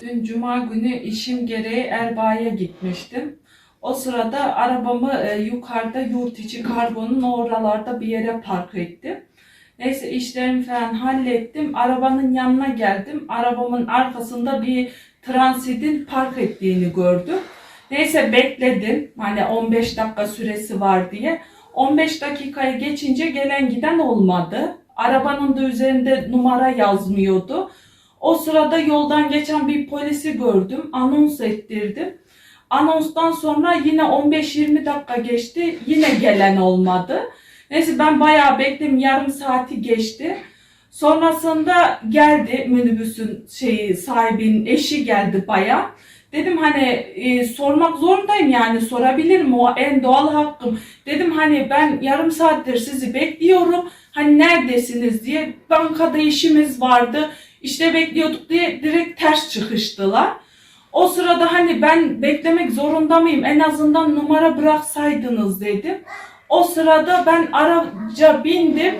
Dün cuma günü işim gereği Erbaa'ya gitmiştim. O sırada arabamı e, yukarıda yurt içi karbonun oralarda bir yere park ettim. Neyse işlerimi falan hallettim. Arabanın yanına geldim. Arabamın arkasında bir transitin park ettiğini gördüm. Neyse bekledim. Hani 15 dakika süresi var diye. 15 dakikayı geçince gelen giden olmadı. Arabanın da üzerinde numara yazmıyordu. O sırada yoldan geçen bir polisi gördüm. Anons ettirdim. Anonstan sonra yine 15-20 dakika geçti. Yine gelen olmadı. Neyse ben bayağı bekledim. Yarım saati geçti. Sonrasında geldi minibüsün şeyi sahibinin eşi geldi bayağı. Dedim hani e, sormak zorundayım yani sorabilirim o en doğal hakkım. Dedim hani ben yarım saattir sizi bekliyorum. Hani neredesiniz diye bankada işimiz vardı. İşte bekliyorduk diye direkt ters çıkıştılar. O sırada hani ben beklemek zorunda mıyım? En azından numara bıraksaydınız dedim. O sırada ben araca bindim.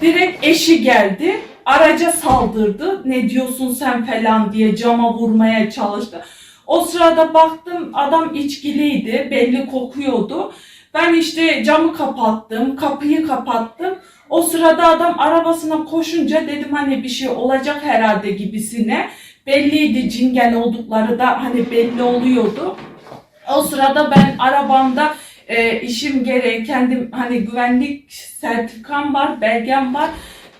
Direkt eşi geldi. Araca saldırdı. Ne diyorsun sen falan diye cama vurmaya çalıştı. O sırada baktım adam içkiliydi. Belli kokuyordu. Ben işte camı kapattım. Kapıyı kapattım. O sırada adam arabasına koşunca dedim hani bir şey olacak herhalde gibisine. Belliydi cingen oldukları da hani belli oluyordu. O sırada ben arabamda e, işim gereği kendim hani güvenlik sertifikam var, belgem var.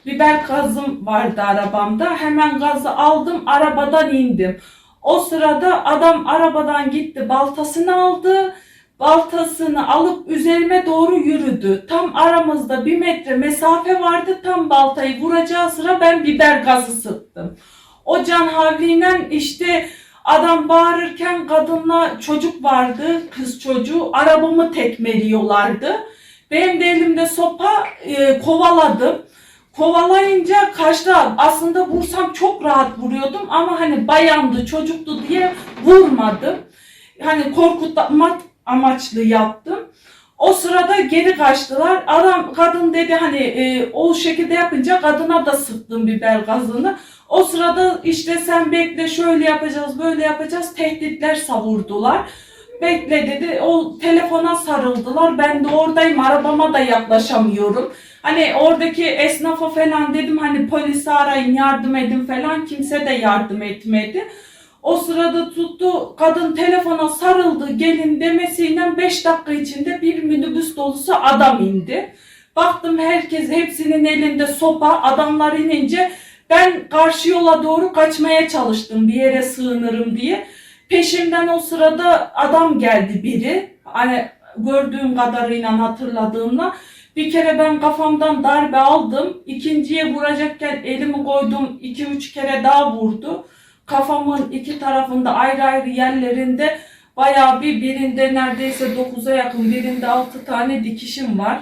Biber gazım vardı arabamda. Hemen gazı aldım, arabadan indim. O sırada adam arabadan gitti, baltasını aldı. Baltasını alıp üzerime doğru yürüdü. Tam aramızda bir metre mesafe vardı. Tam baltayı vuracağı sıra ben biber gazı sıktım. O can havliyle işte adam bağırırken kadınla çocuk vardı, kız çocuğu. Arabamı tekmeliyorlardı. Benim de elimde sopa e, kovaladım. Kovalayınca kaçta aslında vursam çok rahat vuruyordum ama hani bayandı çocuktu diye vurmadım. Hani korkutmak amaçlı yaptım. O sırada geri kaçtılar. Adam kadın dedi hani e, o şekilde yapınca kadına da sıktım biber gazını. O sırada işte sen bekle şöyle yapacağız böyle yapacağız tehditler savurdular. Bekle dedi o telefona sarıldılar ben de oradayım arabama da yaklaşamıyorum. Hani oradaki esnafa falan dedim hani polisi arayın yardım edin falan kimse de yardım etmedi. O sırada tuttu kadın telefona sarıldı gelin demesiyle 5 dakika içinde bir minibüs dolusu adam indi. Baktım herkes hepsinin elinde sopa adamlar inince ben karşı yola doğru kaçmaya çalıştım bir yere sığınırım diye. Peşimden o sırada adam geldi biri. Hani gördüğüm kadarıyla hatırladığımla bir kere ben kafamdan darbe aldım. İkinciye vuracakken elimi koydum. iki üç kere daha vurdu. Kafamın iki tarafında ayrı ayrı yerlerinde bayağı bir birinde neredeyse 9'a yakın birinde 6 tane dikişim var.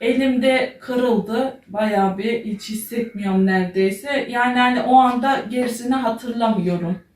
Elimde kırıldı. Bayağı bir hiç hissetmiyorum neredeyse. Yani hani o anda gerisini hatırlamıyorum.